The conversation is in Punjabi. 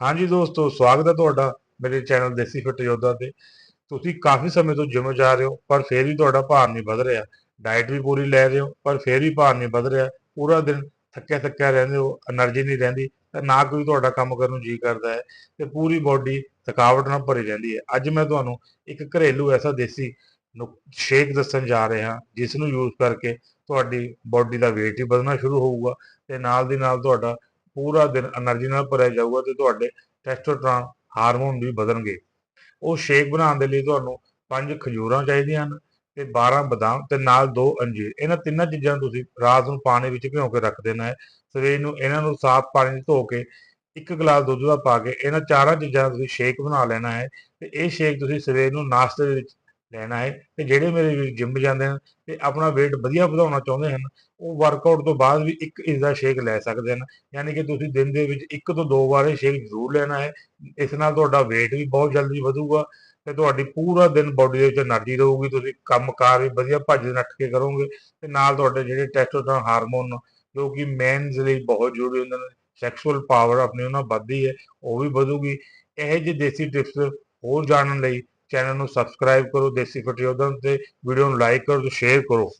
ਹਾਂਜੀ ਦੋਸਤੋ, ਸਵਾਗਤ ਹੈ ਤੁਹਾਡਾ ਮੇਰੇ ਚੈਨਲ ਦੇਸੀ ਫਿੱਟ ਯੋਧਾ ਤੇ। ਤੁਸੀਂ ਕਾਫੀ ਸਮੇਂ ਤੋਂ ਜਿਮ ਜਾ ਰਹੇ ਹੋ, ਪਰ ਫੇਰ ਵੀ ਤੁਹਾਡਾ ਭਾਰ ਨਹੀਂ ਵਧ ਰਿਹਾ। ਡਾਈਟ ਵੀ ਪੂਰੀ ਲੈ ਰਹੇ ਹੋ, ਪਰ ਫੇਰ ਵੀ ਭਾਰ ਨਹੀਂ ਵਧ ਰਿਹਾ। ਪੂਰਾ ਦਿਨ ਥੱਕਿਆ ਥੱਕਿਆ ਰਹਿੰਦੇ ਹੋ એનર્ਜੀ ਨਹੀਂ ਰਹਿੰਦੀ, ਤੇ ਨਾ ਕੋਈ ਤੁਹਾਡਾ ਕੰਮ ਕਰਨ ਨੂੰ ਜੀ ਕਰਦਾ ਹੈ ਤੇ ਪੂਰੀ ਬਾਡੀ ਥਕਾਵਟ ਨਾਲ ਭਰੀ ਰਹਿੰਦੀ ਹੈ। ਅੱਜ ਮੈਂ ਤੁਹਾਨੂੰ ਇੱਕ ਘਰੇਲੂ ਐਸਾ ਦੇਸੀ ਸ਼ੇਕ ਦੱਸਣ ਜਾ ਰਿਹਾ, ਜਿਸ ਨੂੰ ਯੂਜ਼ ਕਰਕੇ ਤੁਹਾਡੀ ਬਾਡੀ ਦਾ weight ਹੀ ਵਧਣਾ ਸ਼ੁਰੂ ਹੋਊਗਾ ਤੇ ਨਾਲ ਦੀ ਨਾਲ ਤੁਹਾਡਾ ਪੂਰਾ ਦਿਨ એનર્ਜੀ ਨਾਲ ਭਰਿਆ ਜਾਊਗਾ ਤੇ ਤੁਹਾਡੇ ਟੈਸਟੋਸਟਰਨ ਹਾਰਮੋਨ ਵੀ ਵਧਣਗੇ। ਉਹ ਸ਼ੇਕ ਬਣਾਉਣ ਦੇ ਲਈ ਤੁਹਾਨੂੰ ਪੰਜ ਖਜੂਰਾਂ ਚਾਹੀਦੀਆਂ ਹਨ ਤੇ 12 ਬਦਾਮ ਤੇ ਨਾਲ ਦੋ ਅੰਜੀਰ। ਇਹਨਾਂ ਤਿੰਨਾਂ ਚੀਜ਼ਾਂ ਨੂੰ ਤੁਸੀਂ ਰਾਤ ਨੂੰ ਪਾਣੀ ਵਿੱਚ ਭਿਓ ਕੇ ਰੱਖ ਦੇਣਾ ਹੈ। ਸਵੇਰ ਨੂੰ ਇਹਨਾਂ ਨੂੰ ਸਾਫ਼ ਪਾਣੀ 'ਚ ਧੋ ਕੇ ਇੱਕ ਗਲਾਸ ਦੁੱਧ ਦਾ ਪਾ ਕੇ ਇਹਨਾਂ ਚਾਰਾਂ ਚੀਜ਼ਾਂ ਦਾ ਤੁਸੀਂ ਸ਼ੇਕ ਬਣਾ ਲੈਣਾ ਹੈ ਤੇ ਇਹ ਸ਼ੇਕ ਤੁਸੀਂ ਸਵੇਰ ਨੂੰ ਨਾਸ਼ਤੇ ਦੇ ਵਿੱਚ ਲੈਣਾ ਹੈ ਤੇ ਜਿਹੜੇ ਮੇਰੇ ਵੀ ਜਿੰਮ ਜਾਂਦੇ ਹਨ ਤੇ ਆਪਣਾ weight ਵਧੀਆ ਵਧਾਉਣਾ ਚਾਹੁੰਦੇ ਹਨ, ਉਹ ਵਰਕਆਊਟ ਤੋਂ ਬਾਅਦ ਵੀ ਇੱਕ ਇਸ ਦਾ ਸ਼ੇਕ ਲੈ ਸਕਦੇ ਹਨ। ਯਾਨੀ ਕਿ ਤੁਸੀਂ ਦਿਨ ਦੇ ਵਿੱਚ ਇੱਕ ਤੋਂ ਦੋ ਵਾਰ ਸ਼ੇਕ ਜ਼ਰੂਰ ਲੈਣਾ ਹੈ ਇਸ ਨਾਲ ਤੁਹਾਡਾ weight ਵੀ ਬਹੁਤ ਜਲਦੀ ਵਧੂਗਾ ਤੇ ਤੁਹਾਡੀ ਪੂਰਾ ਦਿਨ ਬਾਡੀ ਦੇ ਵਿੱਚ એનર્ਜੀ ਰਹੂਗੀ, ਤੁਸੀਂ ਕੰਮਕਾਰ ਵੀ ਵਧੀਆ ਭੱਜ ਨੱਠ ਕੇ ਕਰੋਗੇ ਤੇ ਨਾਲ ਤੁਹਾਡੇ ਜਿਹੜੇ ਟੈਸਟੋਸਟਰਨ ਹਾਰਮੋਨ ਜੋ ਕਿ ਮੈਨਸ ਲਈ ਬਹੁਤ ਜ਼ਰੂਰੀ ਹੁੰਦੇ ਨੇ ਸੈਕਸ਼ੂਅਲ ਪਾਵਰ ਆਪਣੀ ਉਹਨਾਂ ਵੱਧਦੀ ਹੈ, ਉਹ ਵੀ ਵਧੂਗੀ। ਇਹ ਜਿਹੇ ਦੇਸੀ ਟਿਪਸ ਹੋਰ ਜਾਣਨ ਲਈ ਚੈਨਲ ਨੂੰ ਸਬਸਕ੍ਰਾਈਬ ਕਰੋ ਦੇਸੀ ਫਟਿਓਦਨ ਤੇ ਵੀਡੀਓ ਨੂੰ ਲਾਈਕ ਕਰੋ ਤੇ ਸ਼ੇਅਰ ਕਰੋ।